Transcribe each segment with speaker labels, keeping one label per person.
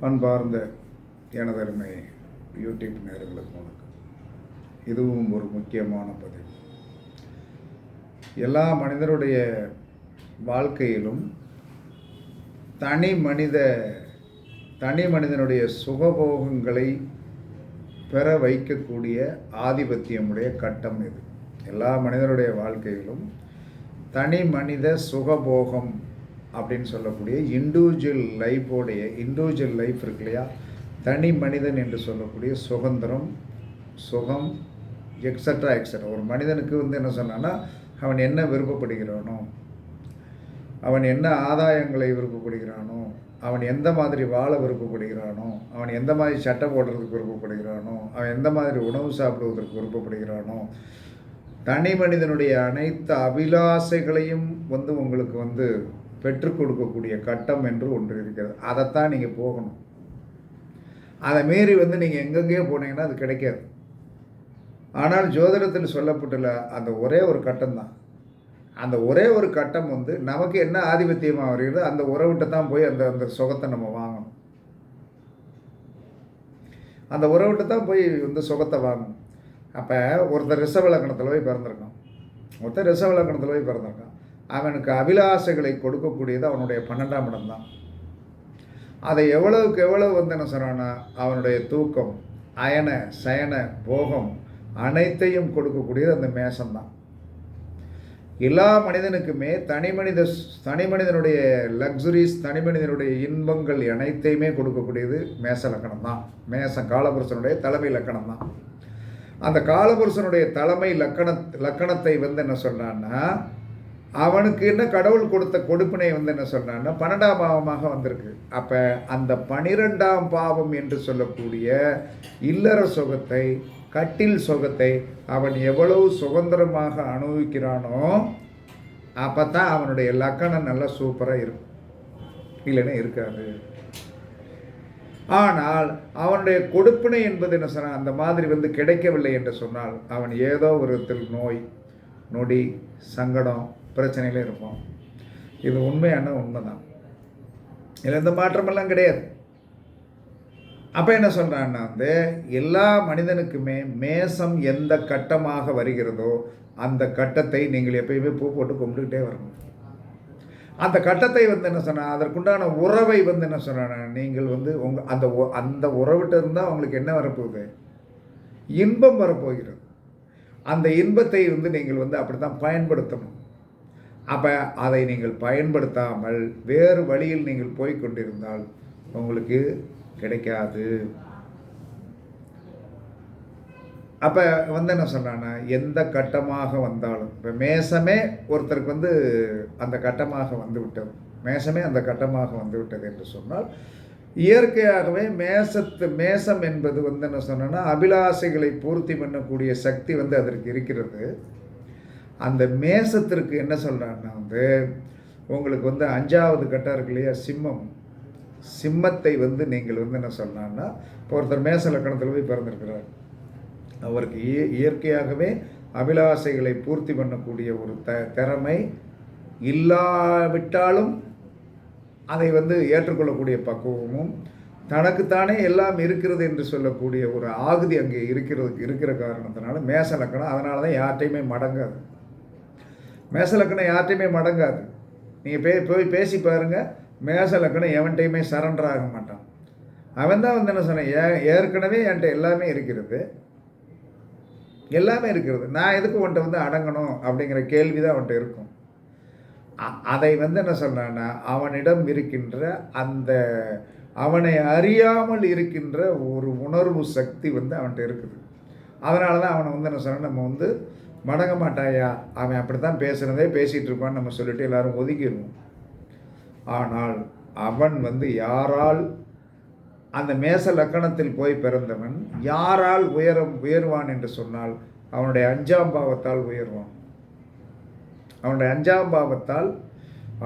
Speaker 1: அன்பார்ந்த எனதருமை யூடியூப் நேர்களுக்கு வணக்கம். இதுவும் ஒரு முக்கியமான பதிவு. எல்லா மனிதருடைய வாழ்க்கையிலும் தனி மனித தனி மனிதனுடைய சுகபோகங்களை பெற வைக்கக்கூடிய ஆதிபத்தியமுடைய கட்டம் இது. எல்லா மனிதருடைய வாழ்க்கையிலும் தனி மனித சுகபோகம் அப்படின்னு சொல்லக்கூடிய இண்டிவிஜுவல் லைஃபோடைய இண்டிவிஜுவல் லைஃப் இருக்கு இல்லையா? தனி மனிதன் என்று சொல்லக்கூடிய சுதந்திரம் சுகம் எக்ஸட்ரா எக்ஸட்ரா ஒரு மனிதனுக்கு வந்து என்ன சொன்னான்னா அவன் என்ன விருப்பப்படுகிறானோ அவன் என்ன ஆதாயங்களை விருப்பப்படுகிறானோ அவன் எந்த மாதிரி வாழ விருப்பப்படுகிறானோ அவன் எந்த மாதிரி சட்டை போடுறதுக்கு விருப்பப்படுகிறானோ அவன் எந்த மாதிரி உணவு சாப்பிடுவதற்கு விருப்பப்படுகிறானோ தனி மனிதனுடைய அனைத்து அபிலாசைகளையும் வந்து உங்களுக்கு வந்து பெற்றுக் கொடுக்கக்கூடிய கட்டம் என்று ஒன்று இருக்கிறது. அதைத்தான் நீங்கள் போகணும். அதை மீறி வந்து நீங்கள் எங்கெங்கேயோ போனீங்கன்னா அது கிடைக்காது. ஆனால் ஜோதிடத்தில் சொல்லப்பட்டுள்ள அந்த ஒரே ஒரு கட்டம் தான். அந்த ஒரே ஒரு கட்டம் வந்து நமக்கு என்ன ஆதிபத்தியமாக வருகிறதோ அந்த உறவுகிட்ட தான் போய் அந்த அந்த சுகத்தை நம்ம வாங்கணும். அந்த உறவுகிட்ட தான் போய் வந்து சுகத்தை வாங்கணும். அப்போ ஒருத்தர் ரிஷப லக்கணத்தில் போய் பிறந்திருக்கோம் ஒருத்தர் ரிஷப லக்கணத்தில் போய் பிறந்திருக்கான். அவனுக்கு அபிலாசைகளை கொடுக்கக்கூடியது அவனுடைய பன்னெண்டாம் இடம் தான் அதை எவ்வளவுக்கு எவ்வளவு வந்து என்ன சொல்கிறான்னா அவனுடைய தூக்கம் அயன சயன போகம் அனைத்தையும் கொடுக்கக்கூடியது அந்த மேசம்தான். எல்லா மனிதனுக்குமே தனி மனித தனி மனிதனுடைய லக்ஸுரிஸ் தனி மனிதனுடைய இன்பங்கள் அனைத்தையுமே கொடுக்கக்கூடியது மேச லக்கணம் தான் மேச காலபுருஷனுடைய தலைமை லக்கணம் தான் அந்த காலபுருஷனுடைய தலைமை லக்கண லக்கணத்தை வந்து என்ன சொல்கிறான்னா அவனுக்கு என்ன கடவுள் கொடுத்த கொடுப்பினை வந்து என்ன சொன்னான்னா பன்னெண்டாம் பாவமாக வந்திருக்கு. அப்போ அந்த பனிரெண்டாம் பாவம் என்று சொல்லக்கூடிய இல்லற சுகத்தை கட்டில் சுகத்தை அவன் எவ்வளவு சுதந்திரமாக அனுபவிக்கிறானோ அப்போ தான் அவனுடைய லக்கணம் நல்லா சூப்பராக இருக்கும். இல்லைன்னா இருக்காது. ஆனால் அவனுடைய கொடுப்பினை என்பது என்ன சொன்னால் அந்த மாதிரி வந்து கிடைக்கவில்லை என்று சொன்னால் அவன் ஏதோ ஒரு விதத்தில் நோய் நொடி சங்கடம் பிரச்சனையில் இருப்போம். இது உண்மையான உண்மை தான் இதில் எந்த மாற்றமெல்லாம் கிடையாது. அப்போ என்ன சொல்கிறான்னா வந்து எல்லா மனிதனுக்குமே மேசம் எந்த கட்டமாக வருகிறதோ அந்த கட்டத்தை நீங்கள் எப்பயுமே பூ போட்டு கும்பிட்டுக்கிட்டே வரணும். அந்த கட்டத்தை வந்து என்ன சொன்னால் அதற்குண்டான உறவை வந்து என்ன சொன்னா நீங்கள் வந்து உங்கள் அந்த அந்த உறவிட்ட இருந்தால் உங்களுக்கு என்ன வரப்போகுது? இன்பம் வரப்போகிறது. அந்த இன்பத்தை வந்து நீங்கள் வந்து அப்படி தான் பயன்படுத்தணும். அப்போ அதை நீங்கள் பயன்படுத்தாமல் வேறு வழியில் நீங்கள் போய்கொண்டிருந்தால் உங்களுக்கு கிடைக்காது. அப்போ வந்து என்ன சொன்னான்னா எந்த கட்டமாக வந்தாலும் இப்போ மேசமே ஒருத்தருக்கு வந்து அந்த கட்டமாக வந்து விட்டது மேசமே அந்த கட்டமாக வந்து விட்டது என்று சொன்னால் இயற்கையாகவே மேசத்து மேசம் என்பது வந்து என்ன சொன்னோன்னா அபிலாசைகளை பூர்த்தி பண்ணக்கூடிய சக்தி வந்து அதற்கு இருக்கிறது. அந்த மேசத்திற்கு என்ன சொல்கிறான்னா வந்து உங்களுக்கு வந்து அஞ்சாவது கட்டம் இருக்கு இல்லையா சிம்மம். சிம்மத்தை வந்து நீங்கள் வந்து என்ன சொல்லலாம்னா இப்போ ஒருத்தர் மேச லக்கணத்தில் போய் பிறந்திருக்கிறார். அவருக்கு இய- இயற்கையாகவே அபிலாசைகளை பூர்த்தி பண்ணக்கூடிய ஒரு த திறமை இல்லாவிட்டாலும் அதை வந்து ஏற்றுக்கொள்ளக்கூடிய பக்குவமும் தனக்குத்தானே எல்லாம் இருக்கிறது என்று சொல்லக்கூடிய ஒரு ஆகுதி அங்கே இருக்கிறது இருக்கிற காரணத்தினால மேச லக்கணம் அதனால தான் யார்ட்டையுமே மடங்காது. மேச லக்கணம் யார்ட்டையுமே மடங்காது. நீங்கள் பே போய் பேசி பாருங்கள் மேச லக்கணம் எவன்ட்டையுமே சரண்டர் ஆக மாட்டான். அவன் தான் வந்து என்ன சொன்னேன்? ஏ ஏற்கனவே என்கிட்ட எல்லாமே இருக்கிறது. எல்லாமே இருக்கிறது. நான் எதுக்கு உன்ட்ட வந்து அடங்கணும் அப்படிங்கிற கேள்வி தான் அவன்கிட்ட இருக்கும். அதை வந்து என்ன சொல்கிறான்னா அவனிடம் இருக்கின்ற அந்த அவனை அறியாமல் இருக்கின்ற ஒரு உணர்வு சக்தி வந்து அவன்கிட்ட இருக்குது. அதனால தான் அவனை வந்து என்ன சொன்னால் நம்ம வந்து மடங்க மாட்டாயா? அவன் அப்படி தான் பேசுகிறதே பேசிகிட்டு இருப்பான்னு நம்ம சொல்லிட்டு எல்லாரும் ஒதுக்கிடுவோம். ஆனால் அவன் வந்து யாரால் அந்த மேச லக்கணத்தில் போய் பிறந்தவன் யாரால் உயர உயர்வான் என்று சொன்னால் அவனுடைய அஞ்சாம் பாவத்தால் உயர்வான். அவனுடைய அஞ்சாம் பாவத்தால்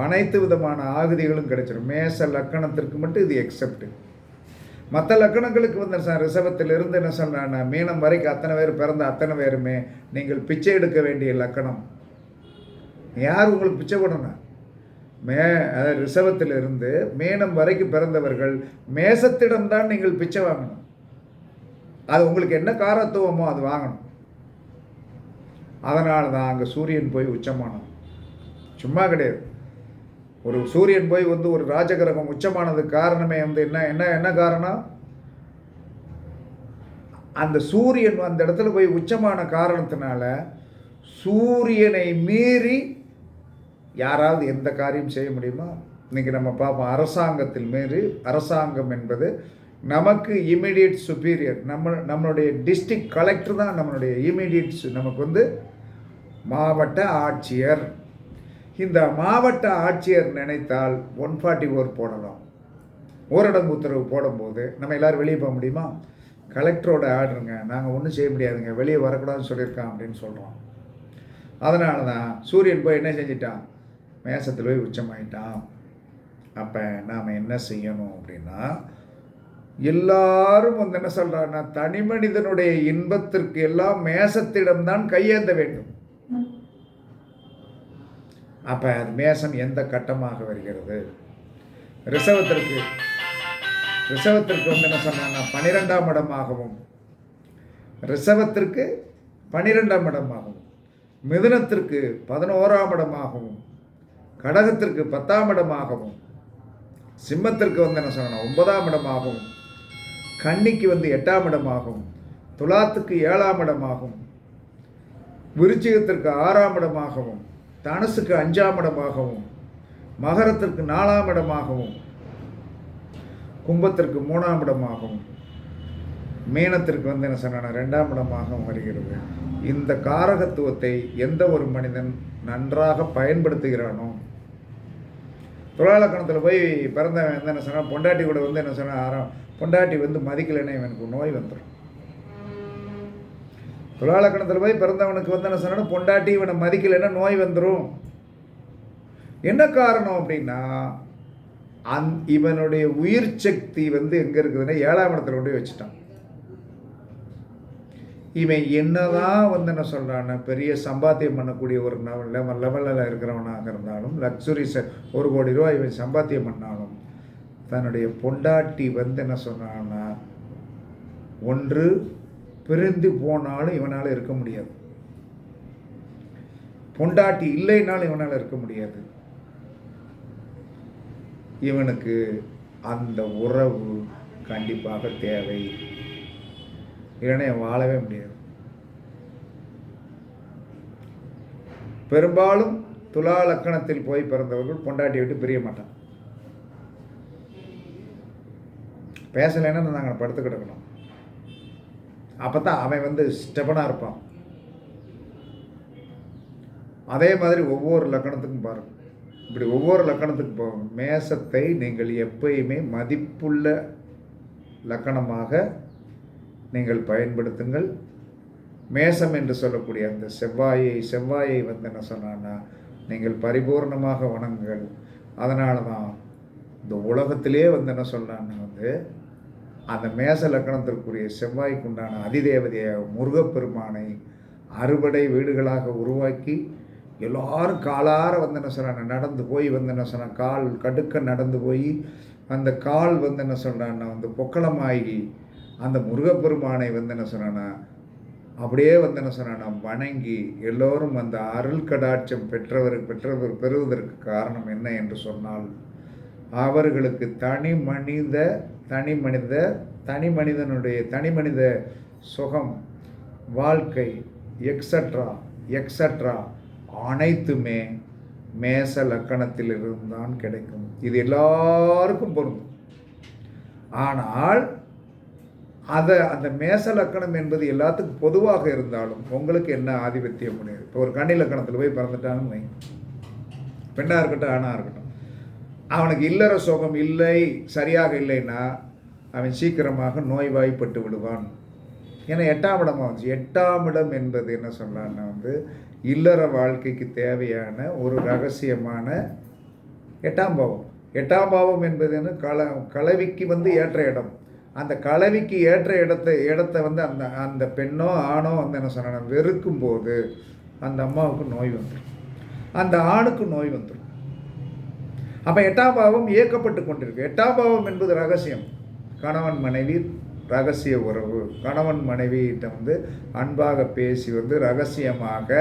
Speaker 1: அனைத்து விதமான ஆகுதிகளும் கிடைச்சிடும். மேச லக்கணத்திற்கு மட்டும் இது எக்ஸப்ட் மற்ற லக்கணங்களுக்கு வந்து சார் ரிசவத்தில் இருந்து என்ன சொன்னா மீனம் வரைக்கும் அத்தனை பேர் பிறந்த அத்தனை பேருமே நீங்கள் பிச்சை எடுக்க வேண்டிய லக்கணம். யார் உங்களுக்கு பிச்சை போடணும் மே அதாவது ரிசவத்திலிருந்து மீனம் வரைக்கும் பிறந்தவர்கள் மேசத்திடம்தான் நீங்கள் பிச்சை வாங்கணும். அது உங்களுக்கு என்ன காரத்துவமோ அது வாங்கணும். அதனால தான் அங்கே சூரியன் போய் உச்சமானோம் சும்மா கிடையாது. ஒரு சூரியன் போய் வந்து ஒரு ராஜகிரகம் உச்சமானதுக்கு காரணமே வந்து என்ன என்ன என்ன காரணம்? அந்த சூரியன் அந்த இடத்துல போய் உச்சமான காரணத்தினால சூரியனை மீறி யாராவது எந்த காரியம் செய்ய முடியுமா? இன்றைக்கி நம்ம பார்ப்போம் அரசாங்கத்தில் மீறி அரசாங்கம் என்பது நமக்கு இமீடியட் சுப்பீரியர் நம்ம நம்மளுடைய டிஸ்ட்ரிக்ட் கலெக்டர் தான் நம்மளுடைய இமீடியட் நமக்கு வந்து மாவட்ட ஆட்சியர். இந்த மாவட்ட ஆட்சியர் நினைத்தால் ஒன் ஃபார்ட்டி ஃபோர் போடணும். ஊரடங்கு உத்தரவு போடும்போது நம்ம எல்லோரும் வெளியே போக முடியுமா? கலெக்டரோட ஆர்டருங்க. நாங்கள் ஒன்றும் செய்ய முடியாதுங்க. வெளியே வரக்கூடாதுன்னு சொல்லியிருக்கான் அப்படின்னு சொல்கிறோம் அதனால தான் சூரியன் போய் என்ன செஞ்சிட்டான்? மேசத்தில் போய் உச்சமாயிட்டான். அப்போ நாம் என்ன செய்யணும் அப்படின்னா எல்லாரும் வந்து என்ன சொல்கிறாங்கன்னா தனி மனிதனுடைய இன்பத்திற்கு எல்லாம் மேசத்திடம்தான் கையேந்த வேண்டும். அப்போ அது மேசம் எந்த கட்டமாக வருகிறது? ரிசவத்திற்கு ரிசவத்திற்கு வந்து என்ன சொன்னாங்கன்னா பன்னிரெண்டாம் இடமாகவும் ரிசவத்திற்கு பனிரெண்டாம் இடமாகவும் மிதுனத்திற்கு பதினோராம் இடமாகவும் கடகத்திற்கு பத்தாம் இடமாகவும் சிம்மத்திற்கு வந்து என்ன சொன்னால் ஒன்பதாம் இடமாகவும் கன்னிக்கு வந்து எட்டாம் இடமாகும் துலாத்துக்கு ஏழாம் இடமாகும் விருச்சிகத்திற்கு ஆறாம் இடமாகவும் தனுசுக்கு அஞ்சாம் இடமாகவும் மகரத்திற்கு நாலாம் இடமாகவும் கும்பத்திற்கு மூணாம் இடமாகவும் மீனத்திற்கு வந்து என்ன சொன்ன ரெண்டாம் இடமாகவும் வருகிறது. இந்த காரகத்துவத்தை எந்த ஒரு மனிதன் நன்றாக பயன்படுத்துகிறானோ தொழிலக்கணத்தில் போய் பிறந்தவன் வந்து என்ன சொன்னால் பொண்டாட்டி கூட வந்து என்ன சொன்னால் ஆரம் பொண்டாட்டி வந்து மதிக்கலைன்னா இவனுக்கு நோய் வந்துடும் துலாலக்கணத்தில் போய் பிறந்தவனுக்கு வந்து என்ன சொன்னா பொண்டாட்டி இவனை மதிக்கலைன்னா நோய் வந்துடும் என்ன காரணம் அப்படின்னா அந் இவனுடைய உயிர் சக்தி வந்து எங்கே இருக்குதுன்னா ஏழாம் இடத்துல கொண்டு வச்சுட்டான். இவன் என்னதான் வந்து என்ன சொல்கிறான்னா பெரிய சம்பாத்தியம் பண்ணக்கூடிய ஒரு லெவல் லெவலில் இருக்கிறவனாக இருந்தாலும் லக்ஸுரி ஒரு கோடி ரூபாய் இவன் சம்பாத்தியம் பண்ணாலும் தன்னுடைய பொண்டாட்டி வந்து என்ன சொன்னான்னா ஒன்று பிரிந்து போனாலும் இவனால் இருக்க முடியாது. பொண்டாட்டி இல்லைனாலும் இவனால் இருக்க முடியாது. இவனுக்கு அந்த உறவு கண்டிப்பாக தேவை. இல்லைன்னா வாழவே முடியாது. பெரும்பாலும் துலா லக்கணத்தில் போய் பிறந்தவர்கள் பொண்டாட்டி விட்டு பிரிய மாட்டான் பேசலைன்னா நாங்கள் படுத்து கிடக்கணும். அப்போ தான் அவன் வந்து ஸ்டெபனாக இருப்பான். அதே மாதிரி ஒவ்வொரு லக்கணத்துக்கும் பாருங்கள் இப்படி ஒவ்வொரு லக்கணத்துக்கும் போகும் மேசத்தை நீங்கள் எப்பயுமே மதிப்புள்ள லக்கணமாக நீங்கள் பயன்படுத்துங்கள். மேசம் என்று சொல்லக்கூடிய அந்த செவ்வாயை செவ்வாயை வந்து என்ன சொன்னான்னா நீங்கள் பரிபூர்ணமாக வணங்குங்கள். அதனால தான் இந்த உலகத்திலே வந்து என்ன சொல்கிறான்னு வந்து அந்த மேச லக்கணத்திற்குரிய செவ்வாய்க்குண்டான அதிதேவதைய முருகப்பெருமானை அறுபடை வீடுகளாக உருவாக்கி எல்லாரும் காலார வந்து என்ன சொல்கிறாங்க நடந்து போய் வந்து என்ன சொன்ன கால் கடுக்க நடந்து போய் அந்த கால் வந்து என்ன சொல்கிறான்னா வந்து பொக்களமாகி அந்த முருகப்பெருமானை வந்து என்ன சொன்னான்னா அப்படியே வந்து என்ன சொன்னான்னா வணங்கி எல்லோரும் அந்த அருள் கடாட்சம் பெற்றவர் பெற்றவர் பெறுவதற்கு காரணம் என்ன என்று சொன்னால் அவர்களுக்கு தனி மனித தனி மனித தனி மனிதனுடைய தனி மனித சுகம் வாழ்க்கை எக்ஸட்ரா எக்ஸட்ரா அனைத்துமே மேச லக்கணத்தில் இருந்தான் கிடைக்கும். இது எல்லாருக்கும் பொருந்தும். ஆனால் அதை அந்த மேச லக்கணம் என்பது எல்லாத்துக்கும் பொதுவாக இருந்தாலும் உங்களுக்கு என்ன ஆதிபத்தியம் முடியாது இப்போ ஒரு கன்னி லக்கணத்தில் போய் பிறந்துட்டாங்கன்னு பெண்ணாக இருக்கட்டும் ஆணாக இருக்கட்டும். அவனுக்கு இல்லற சுகம் இல்லை சரியாக இல்லைன்னா அவன் சீக்கிரமாக நோய்வாய்ப்பட்டு விடுவான். ஏன்னா எட்டாம் இடமாக வந்துச்சு எட்டாம் இடம் என்பது என்ன சொல்லலான்னா வந்து இல்லற வாழ்க்கைக்கு தேவையான ஒரு ரகசியமான எட்டாம் பாவம். எட்டாம் பாவம் என்பது என்ன? கல கலவிக்கு வந்து ஏற்ற இடம். அந்த கலவிக்கு ஏற்ற இடத்தை இடத்த வந்து அந்த அந்த பெண்ணோ ஆணோ வந்து என்ன சொன்ன வெறுக்கும் போது அந்த அம்மாவுக்கு நோய் வந்துடும் அந்த ஆணுக்கு நோய் வந்துடும் அப்போ எட்டாம் பாவம் இயக்கப்பட்டு கொண்டிருக்கு. எட்டாம் பாவம் என்பது ரகசியம். கணவன் மனைவி ரகசிய உறவு. கணவன் மனைவியிட்ட வந்து அன்பாக பேசி வந்து ரகசியமாக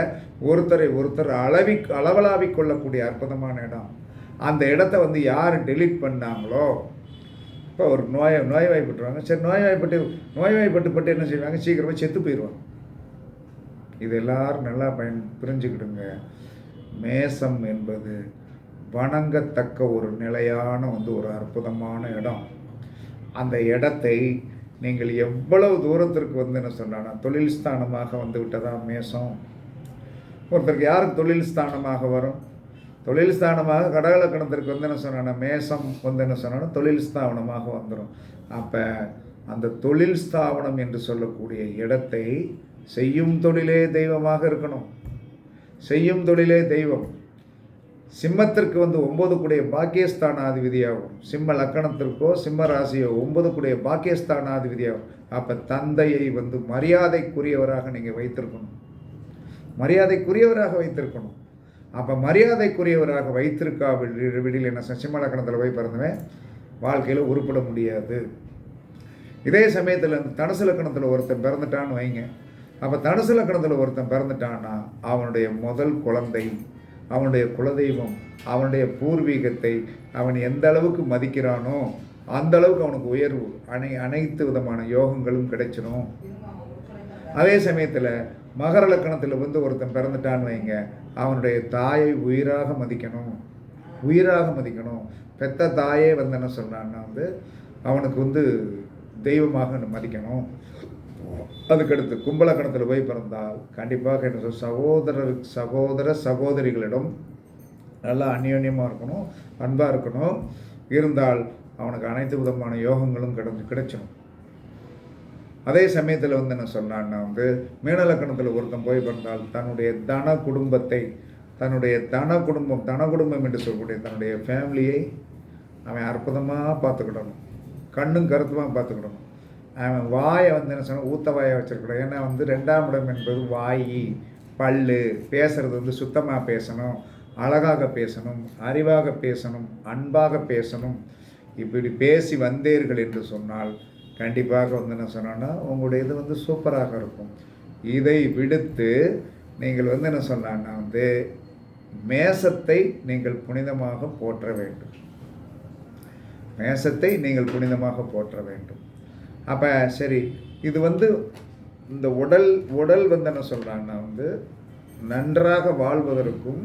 Speaker 1: ஒருத்தரை ஒருத்தர் அளவி அளவலாவிக் கொள்ளக்கூடிய அற்புதமான இடம். அந்த இடத்த வந்து யார் டெலீட் பண்ணாங்களோ இப்போ ஒரு நோய் நோய்வாய்ப்பட்டுருவாங்க. சரி நோய்வாய்ப்பட்டு நோய்வாய்ப்பட்டு பட்டு என்ன செய்வாங்க? சீக்கிரமாக செத்து போயிடுவாங்க. இது எல்லாரும் நல்லா பயன் புரிஞ்சுக்கிடுங்க. மேசம் என்பது வணங்கத்தக்க ஒரு நிலையான வந்து ஒரு அற்புதமான இடம். அந்த இடத்தை நீங்கள் எவ்வளவு தூரத்திற்கு வந்து என்ன சொன்னால் தொழில் ஸ்தானமாக வந்து விட்டதா மேசம்? ஒருத்தருக்கு யாருக்கு தொழில் ஸ்தானமாக வரும்? தொழில் ஸ்தானமாக கடகலக்கணத்திற்கு வந்து என்ன சொன்னா மேசம் வந்து என்ன சொன்னா தொழில் ஸ்தாபனமாக வந்துடும் அப்போ அந்த தொழில் ஸ்தாபனம் என்று சொல்லக்கூடிய இடத்தை செய்யும் தொழிலே தெய்வமாக இருக்கணும். செய்யும் தொழிலே தெய்வம். சிம்மத்திற்கு வந்து ஒன்பது கூடிய பாக்கியஸ்தானாதிபதியாகும். சிம்ம லக்கணத்திற்கோ சிம்ம ராசியோ ஒன்பது கூடிய பாக்கியஸ்தானாதிபதியாகும். அப்போ தந்தையை வந்து மரியாதைக்குரியவராக நீங்கள் வைத்திருக்கணும். மரியாதைக்குரியவராக வைத்திருக்கணும். அப்போ மரியாதைக்குரியவராக வைத்திருக்கா விடில் என்ன சிம்ம லக்கணத்தில் போய் பிறந்தவன் வாழ்க்கையில் உருப்பட முடியாது. இதே சமயத்தில் இந்த தனுசு லக்கணத்தில் ஒருத்தன் பிறந்துட்டான்னு வைங்க. அப்போ தனுசு லக்கணத்தில் ஒருத்தன் பிறந்துட்டான்னா அவனுடைய முதல் குழந்தை அவனுடைய குலதெய்வம் அவனுடைய பூர்வீகத்தை அவன் எந்த அளவுக்கு மதிக்கிறானோ அந்த அளவுக்கு அவனுக்கு உயர்வு. அனை அனைத்து விதமான யோகங்களும் கிடைச்சிடும் அதே சமயத்தில் மகர லக்கணத்தில் வந்து ஒருத்தன் பிறந்துட்டான்னு வைங்க அவனுடைய தாயை உயிராக மதிக்கணும். உயிராக மதிக்கணும். பெத்த தாயே வந்து என்ன சொன்னான்னா வந்து அவனுக்கு வந்து தெய்வமாக மதிக்கணும். அதுக்கடுத்து கும்பலக்கணத்தில் போய் பிறந்தால் கண்டிப்பாக என்ன சொல் சகோதரர் சகோதர சகோதரிகளிடம் நல்லா அந்யோன்யமாக இருக்கணும் அன்பாக இருக்கணும். இருந்தால் அவனுக்கு அனைத்து விதமான யோகங்களும் கிடைச்சி கிடைச்சிடும் அதே சமயத்தில் வந்து என்ன சொன்னான்னா வந்து மீனலக்கணத்தில் ஒருத்தன் போய் பிறந்தால் தன்னுடைய தன குடும்பத்தை தன்னுடைய தன குடும்பம் தன குடும்பம் என்று சொல்லக்கூடிய தன்னுடைய ஃபேமிலியை அவன் அற்புதமாக பார்த்துக்கிடணும். கண்ணும் கருத்துமாக பார்த்துக்கிடணும். வாயை வந்து என்ன சொன்ன ஊத்த வாயை வச்சிருக்கணும் ஏன்னா வந்து ரெண்டாம் இடம் என்பது வாய் பல்லு. பேசுறது வந்து சுத்தமாக பேசணும் அழகாக பேசணும் அறிவாக பேசணும் அன்பாக பேசணும். இப்படி பேசி வந்தீர்கள் என்று சொன்னால் கண்டிப்பாக வந்து என்ன சொன்னோன்னா உங்களுடைய இது வந்து சூப்பராக இருக்கும். இதை விடுத்து நீங்கள் வந்து என்ன சொன்னான்னா வந்து மேசத்தை நீங்கள் புனிதமாக போற்ற வேண்டும். மேசத்தை நீங்கள் புனிதமாக போற்ற வேண்டும். அப்போ சரி இது வந்து இந்த உடல் உடல் வந்து என்ன சொல்கிறாங்கன்னா வந்து நன்றாக வாழ்வதற்கும்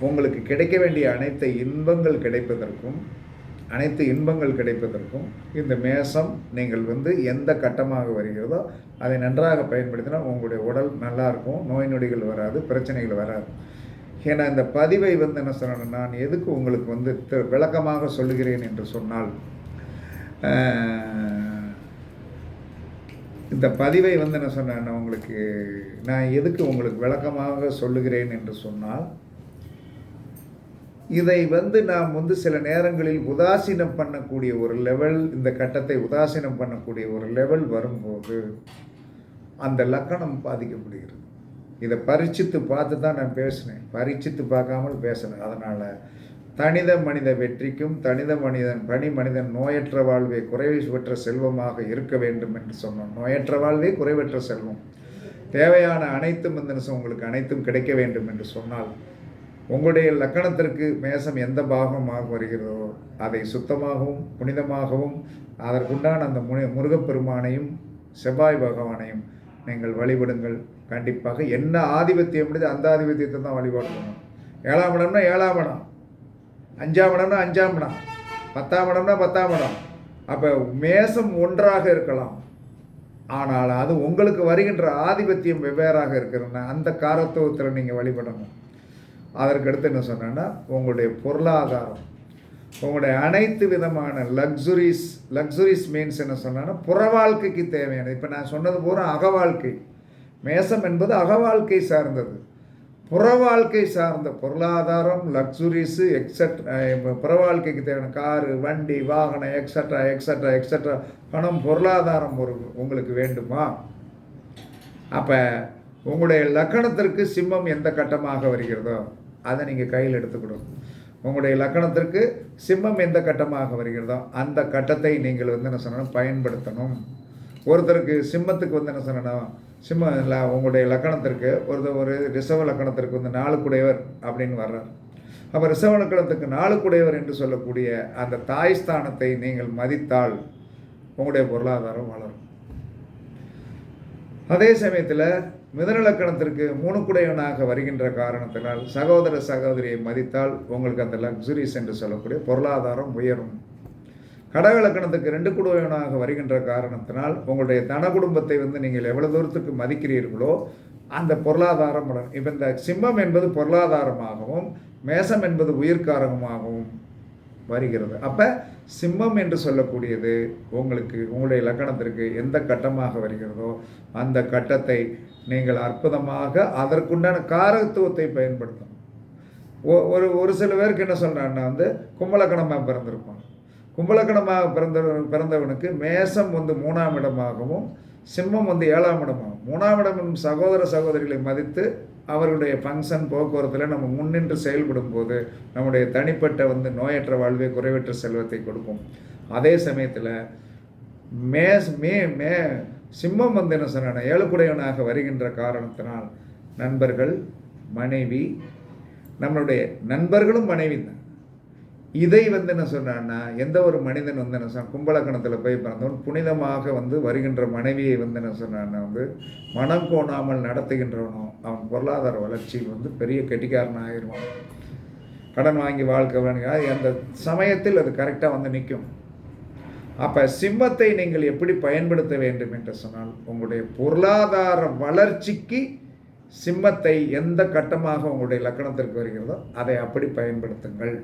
Speaker 1: உங்களுக்கு கிடைக்க வேண்டிய அனைத்து இன்பங்கள் கிடைப்பதற்கும் அனைத்து இன்பங்கள் கிடைப்பதற்கும் இந்த மேசம் நீங்கள் வந்து எந்த கட்டமாக வருகிறதோ அதை நன்றாக பயன்படுத்தினால் உங்களுடைய உடல் நல்லா இருக்கும் நோய் நொடிகள் வராது பிரச்சனைகள் வராது. ஏன்னா இந்த பதிவை வந்து என்ன சொல்லணும் நான் எதுக்கு உங்களுக்கு வந்து விளக்கமாக சொல்லுகிறேன் என்று சொன்னால் இந்த பதிவை வந்து என்ன சொன்னேன் உங்களுக்கு நான் எதுக்கு உங்களுக்கு விளக்கமாக சொல்லுகிறேன் என்று சொன்னால் இதை வந்து நாம் வந்து சில நேரங்களில் உதாசீனம் பண்ணக்கூடிய ஒரு லெவல் இந்த கட்டத்தை உதாசீனம் பண்ணக்கூடிய ஒரு லெவல் வரும்போது அந்த லக்கணம் பாதிக்கப்படுகிறது. இதை பரீட்சித்து பார்த்து தான் நான் பேசினேன். பரீட்சித்து பார்க்காமல் பேசினேன். அதனால் தனித மனித வெற்றிக்கும் தனித மனிதன் பணி மனிதன் நோயற்ற வாழ்வே குறைவற்ற செல்வமாக இருக்க வேண்டும் என்று சொன்னோம். நோயற்ற வாழ்வே குறைவற்ற செல்வம். தேவையான அனைத்தும் இந்த நிமிஷம் உங்களுக்கு அனைத்தும் கிடைக்க வேண்டும் என்று சொன்னால் உங்களுடைய லக்கணத்திற்கு மேசம் எந்த பாகமாக வருகிறதோ அதை சுத்தமாகவும் புனிதமாகவும் அதற்குண்டான அந்த முனி முருகப்பெருமானையும் செவ்வாய் பகவானையும் நீங்கள் வழிபடுங்கள். கண்டிப்பாக என்ன ஆதிபத்தியம் முடியுது அந்த ஆதிபத்தியத்தை தான் வழிபாடு பண்ணணும். ஏழாம் இடம்னா ஏழாம் இடம். அஞ்சாம் இடம்னா அஞ்சாம் இடம். பத்தாம் இடம்னா பத்தாம் இடம். அப்போ மேசம் ஒன்றாக இருக்கலாம். ஆனால் அது உங்களுக்கு வருகின்ற ஆதிபத்தியம் வெவ்வேறாக இருக்கிறதுனா அந்த காரத்துவத்தில் நீங்கள் வழிபடணும். அதற்கடுத்து என்ன சொன்னேன்னா உங்களுடைய பொருளாதாரம். உங்களுடைய அனைத்து விதமான லக்ஸுரிஸ் லக்ஸுரிஸ் மீன்ஸ் என்ன சொன்னால் புற வாழ்க்கைக்கு தேவையானது. இப்போ நான் சொன்னது பூரா அக வாழ்க்கை. மேசம் என்பது அகவாழ்க்கை சார்ந்தது. புற வாழ்க்கை சார்ந்த பொருளாதாரம் லக்ஸுரிஸு எக்ஸட்ரா புற வாழ்க்கைக்கு தேவையான காரு வண்டி வாகனம் எக்ஸட்ரா எக்ஸட்ரா எக்ஸட்ரா பணம் பொருளாதாரம் ஒரு உங்களுக்கு வேண்டுமா? அப்போ உங்களுடைய லக்கணத்திற்கு சிம்மம் எந்த கட்டமாக வருகிறதோ அதை நீங்கள் கையில் எடுத்துக்கணும் உங்களுடைய லக்கணத்திற்கு சிம்மம் எந்த கட்டமாக வருகிறதோ அந்த கட்டத்தை நீங்கள் வந்து என்ன சொல்லணும்? பயன்படுத்தணும். ஒருத்தருக்கு சிம்மத்துக்கு வந்து என்ன சொல்லணும்? சிம்ம உங்களுடைய லக்கணத்திற்கு ஒருத்தர் ஒரு ரிசவ லக்கணத்திற்கு வந்து நாளுக்குடையவர் அப்படின்னு வர்றார். அப்போ ரிசவ லக்கணத்துக்கு நாளுக்குடையவர் என்று சொல்லக்கூடிய அந்த தாய் ஸ்தானத்தை நீங்கள் மதித்தால் உங்களுடைய பொருளாதாரம் வளரும். அதே சமயத்தில் மிதனலக்கணத்திற்கு மூணுக்குடையவனாக வருகின்ற காரணத்தினால் சகோதர சகோதரியை மதித்தால் உங்களுக்கு அந்த லக்ஸுரிஸ் என்று சொல்லக்கூடிய பொருளாதாரம் உயரும். கடகலக்கணத்துக்கு ரெண்டு குடும்பவனாக வருகின்ற காரணத்தினால் உங்களுடைய தன குடும்பத்தை வந்து நீங்கள் எவ்வளோ தூரத்துக்கு மதிக்கிறீர்களோ அந்த பொருளாதாரம் வளரும். இப்போ இந்த சிம்மம் என்பது பொருளாதாரமாகவும் மேசம் என்பது உயிர்காரகமாகவும் வருகிறது. அப்போ சிம்மம் என்று சொல்லக்கூடியது உங்களுக்கு உங்களுடைய இலக்கணத்திற்கு எந்த கட்டமாக வருகிறதோ அந்த கட்டத்தை நீங்கள் அற்புதமாக அதற்குண்டான காரகத்துவத்தை பயன்படுத்தணும். ஒரு ஒரு சில பேருக்கு என்ன சொல்கிறாங்கன்னா வந்து கும்பலக்கணமாக பிறந்திருப்பாங்க. கும்பலக்கணமாக பிறந்த பிறந்தவனுக்கு மேசம் வந்து மூணாம் இடமாகவும் சிம்மம் வந்து ஏழாம் இடமாகும் மூணாம் இடம் சகோதர சகோதரிகளை மதித்து அவர்களுடைய ஃபங்க்ஷன் போக்குவரத்தில் நம்ம முன்னின்று செயல்படும் போது நம்முடைய தனிப்பட்ட வந்து நோயற்ற வாழ்வே குறைவற்ற செல்வத்தை கொடுக்கும். அதே சமயத்தில் மே மே மே சிம்மம் வந்து என்ன சொன்னா ஏழுக்குடையவனாக வருகின்ற காரணத்தினால் நண்பர்கள் மனைவி நம்மளுடைய நண்பர்களும் மனைவி தான் இதை வந்து என்ன சொன்னான்னா எந்த ஒரு மனிதன் வந்து என்ன சொன்ன கும்பலக்கணத்தில் போய் பிறந்தவன் புனிதமாக வந்து வருகின்ற மனைவியை வந்து என்ன சொன்னான்னா வந்து மனம் கோணாமல் நடத்துகின்றவனோ அவன் பொருளாதார வளர்ச்சியில் வந்து பெரிய கெட்டிக்காரன் ஆயிடுவான் கடன் வாங்கி வாழ்க்கை அந்த சமயத்தில் அது கரெக்டாக வந்து நிற்கும் அப்போ சிம்மத்தை நீங்கள் எப்படி பயன்படுத்த வேண்டும் என்று சொன்னால் உங்களுடைய பொருளாதார வளர்ச்சிக்கு சிம்மத்தை எந்த கட்டமாக உங்களுடைய லக்கணத்திற்கு வருகிறதோ அதை அப்படி பயன்படுத்துங்கள்.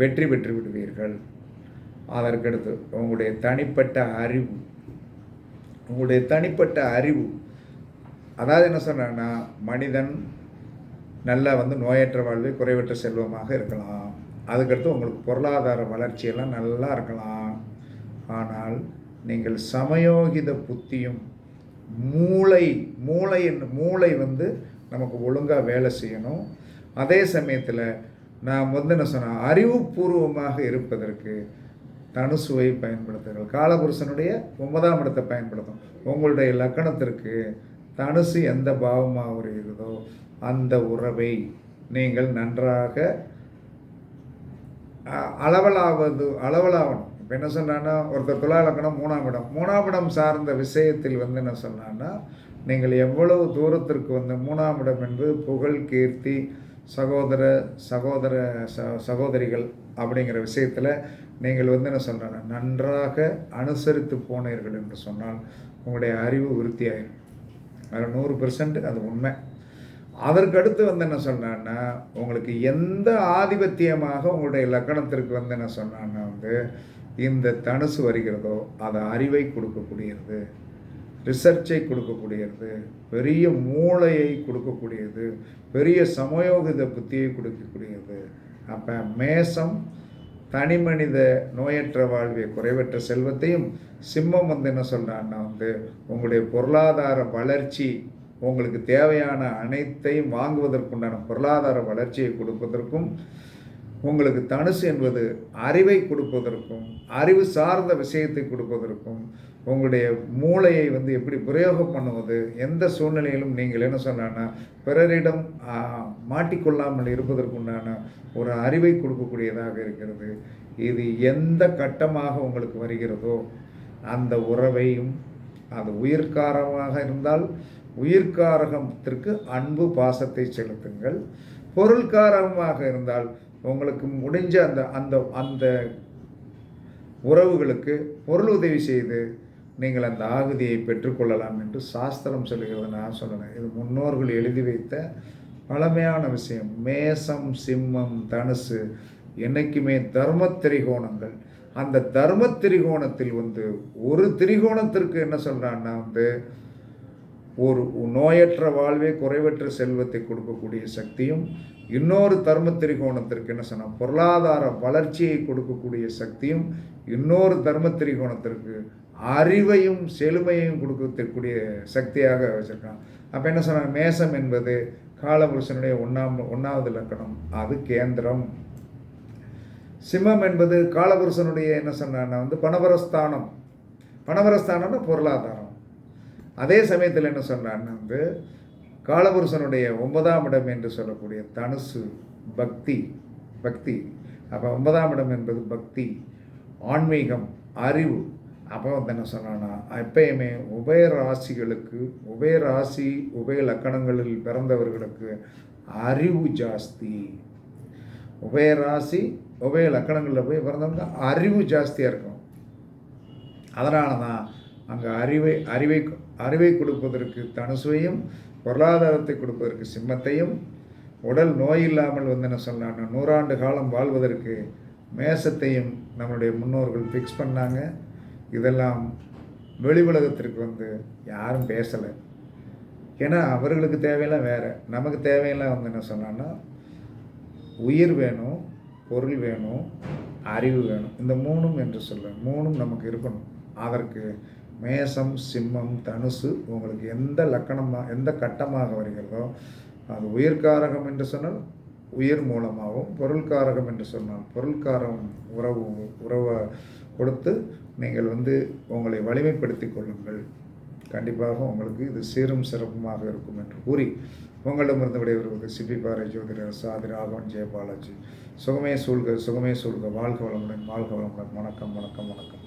Speaker 1: வெற்றி பெற்று விடுவீர்கள். அதற்கடுத்து உங்களுடைய தனிப்பட்ட அறிவு உங்களுடைய தனிப்பட்ட அறிவு. அதாவது என்ன சொன்னாங்கன்னா மனிதன் நல்லா வந்து நோயற்ற வாழ்வு குறைவற்ற செல்வமாக இருக்கலாம். அதுக்கடுத்து உங்களுக்கு பொருளாதார வளர்ச்சியெல்லாம் நல்லா இருக்கலாம். ஆனால் நீங்கள் சமயோகித புத்தியும் மூளை மூளை மூளை வந்து நமக்கு ஒழுங்காக வேலை செய்யணும். அதே சமயத்தில் நான் வந்து என்ன சொன்னேன் அறிவுபூர்வமாக இருப்பதற்கு தனுசுவை பயன்படுத்துங்கள். காலபுருஷனுடைய ஒன்பதாம் இடத்தை பயன்படுத்தும். உங்களுடைய லக்கணத்திற்கு தனுசு எந்த பாவமாக வருகிறதோ அந்த உறவை நீங்கள் நன்றாக அ- அளவலாவது அளவலாகணும். இப்போ என்ன சொன்னான்னா ஒருத்தர் துலா லக்கணம் மூணாம் இடம். மூணாம் இடம் சார்ந்த விஷயத்தில் வந்து என்ன சொன்னான்னா நீங்கள் எவ்வளவு தூரத்திற்கு வந்து மூணாம் இடம் என்பது புகழ் கீர்த்தி சகோதர சகோதர ச சகோதரிகள் அப்படிங்கிற விஷயத்தில் நீங்கள் வந்து என்ன சொல்கிறேன்னா நன்றாக அனுசரித்து போனீர்கள் என்று சொன்னால் உங்களுடைய அறிவு விருத்தியாயிரும். அதில் நூறு பெர்சன்ட் அது உண்மை. அதற்கடுத்து வந்து என்ன சொன்னான்னா உங்களுக்கு எந்த ஆதிபத்தியமாக உங்களுடைய லக்கணத்திற்கு வந்து என்ன சொன்னான்னா வந்து இந்த தனுசு வருகிறதோ அது அறிவை கொடுக்கக்கூடியது. ரிசர்ச்சை கொடுக்கக்கூடியது பெரிய மூளையை கொடுக்கக்கூடியது பெரிய சமயோகித புத்தியை கொடுக்கக்கூடியது. அப்போ மேசம் தனி மனித நோயற்ற வாழ்வை குறைவற்ற செல்வத்தையும் சிம்மம் வந்து என்ன சொல்கிறான்னா வந்து உங்களுடைய பொருளாதார வளர்ச்சி உங்களுக்கு தேவையான அனைத்தையும் வாங்குவதற்குண்டான பொருளாதார வளர்ச்சியை கொடுப்பதற்கும் உங்களுக்கு தனுசு என்பது அறிவை கொடுப்பதற்கும் அறிவு சார்ந்த விஷயத்தை கொடுப்பதற்கும் உங்களுடைய மூளையை வந்து எப்படி பிரயோகம் பண்ணுவது எந்த சூழ்நிலையிலும் நீங்கள் என்ன சொன்னான்னா பிறரிடம் மாட்டிக்கொள்ளாமல் இருப்பதற்குண்டான ஒரு அறிவை கொடுக்கக்கூடியதாக இருக்கிறது. இது எந்த கட்டமாக உங்களுக்கு வருகிறதோ அந்த உறவையும் அது உயிர்காரமாக இருந்தால் உயிர்காரகத்திற்கு அன்பு பாசத்தை செலுத்துங்கள். பொருள்காரமாக இருந்தால் உங்களுக்கு முடிஞ்ச அந்த அந்த அந்த உறவுகளுக்கு பொருள் உதவி செய்து நீங்கள் அந்த ஆகுதியை பெற்றுக்கொள்ளலாம் என்று சாஸ்திரம் சொல்லுகிறது. நான் சொல்லுறேன் இது முன்னோர்கள் எழுதி வைத்த பழமையான விஷயம். மேசம் சிம்மம் தனுசு என்னைக்குமே தர்ம திரிகோணங்கள் அந்த தர்ம திரிகோணத்தில் வந்து ஒரு திரிகோணத்திற்கு என்ன சொல்கிறான்னா வந்து ஒரு நோயற்ற வாழ்வே குறைவற்ற செல்வத்தை கொடுக்கக்கூடிய சக்தியும் இன்னொரு தர்ம திரிகோணத்திற்கு என்ன சொன்னால் பொருளாதார வளர்ச்சியை கொடுக்கக்கூடிய சக்தியும் இன்னொரு தர்ம திரிகோணத்திற்கு அறிவையும் செழுமையையும் கொடுக்கக்கூடிய சக்தியாக வச்சுருக்கான் அப்போ என்ன சொன்னாங்க மேசம் என்பது காலபுருஷனுடைய ஒன்றாம் ஒன்றாவது லக்கணம் அது கேந்திரம். சிம்மம் என்பது காலபுருஷனுடைய என்ன சொன்னான்னா வந்து பணவரஸ்தானம். பணவரஸ்தானம்னா பொருளாதாரம். அதே சமயத்தில் என்ன சொன்னான்னா வந்து காலபுருஷனுடைய ஒன்பதாம் இடம் என்று சொல்லக்கூடிய தனுசு பக்தி பக்தி. அப்போ ஒன்பதாம் இடம் என்பது பக்தி ஆன்மீகம் அறிவு. அப்போ வந்து என்ன சொன்னான்னா எப்பயுமே உபய ராசிகளுக்கு உபய ராசி உபய லக்கணங்களில் பிறந்தவர்களுக்கு அறிவு ஜாஸ்தி. உபய ராசி உபய லக்கணங்களில் போய் பிறந்தவங்க அறிவு ஜாஸ்தியாக இருக்கும். அதனால தான் அங்கே அறிவை அறிவை அறிவை கொடுப்பதற்கு தனுசுவையும் பொருளாதாரத்தை கொடுப்பதற்கு சிம்மத்தையும் உடல் நோய் இல்லாமல் வந்து என்ன சொன்னாங்க நூறாண்டு காலம் வாழ்வதற்கு மேசத்தையும் நம்மளுடைய முன்னோர்கள் ஃபிக்ஸ் பண்ணாங்க. இதெல்லாம் வெளி உலகத்திற்கு வந்து யாரும் பேசலை. ஏன்னா அவர்களுக்கு தேவையெல்லாம் வேறு. நமக்கு தேவையெல்லாம் வந்து என்ன சொன்னான்னா உயிர் வேணும் பொருள் வேணும் அறிவு வேணும். இந்த மூணும் என்று சொல்ல மூணும் நமக்கு இருக்கணும். அதற்கு மேசம் சிம்மம் தனுசு உங்களுக்கு எந்த லக்கணமாக எந்த கட்டமாக வருகிறதோ அது உயிர்காரகம் என்று சொன்னால் உயிர் மூலமாகவும் பொருள்காரகம் என்று சொன்னால் பொருள்காரம் உறவு உறவை கொடுத்து நீங்கள் வந்து உங்களை வலிமைப்படுத்தி கொள்ளுங்கள். கண்டிப்பாக உங்களுக்கு இது சீரும் சிறப்புமாக இருக்கும் என்று கூறி உங்களிடமிருந்து விடைபெறுவது சிபி பாறை ஜோதிடர் சாதி ராகவன் ஜெயபாலாஜி. சுகமே சூழ்க சுகமே சூழ்க. வாழ்க வளமுடன் வாழ்க வளமுடன். வணக்கம் வணக்கம் வணக்கம்.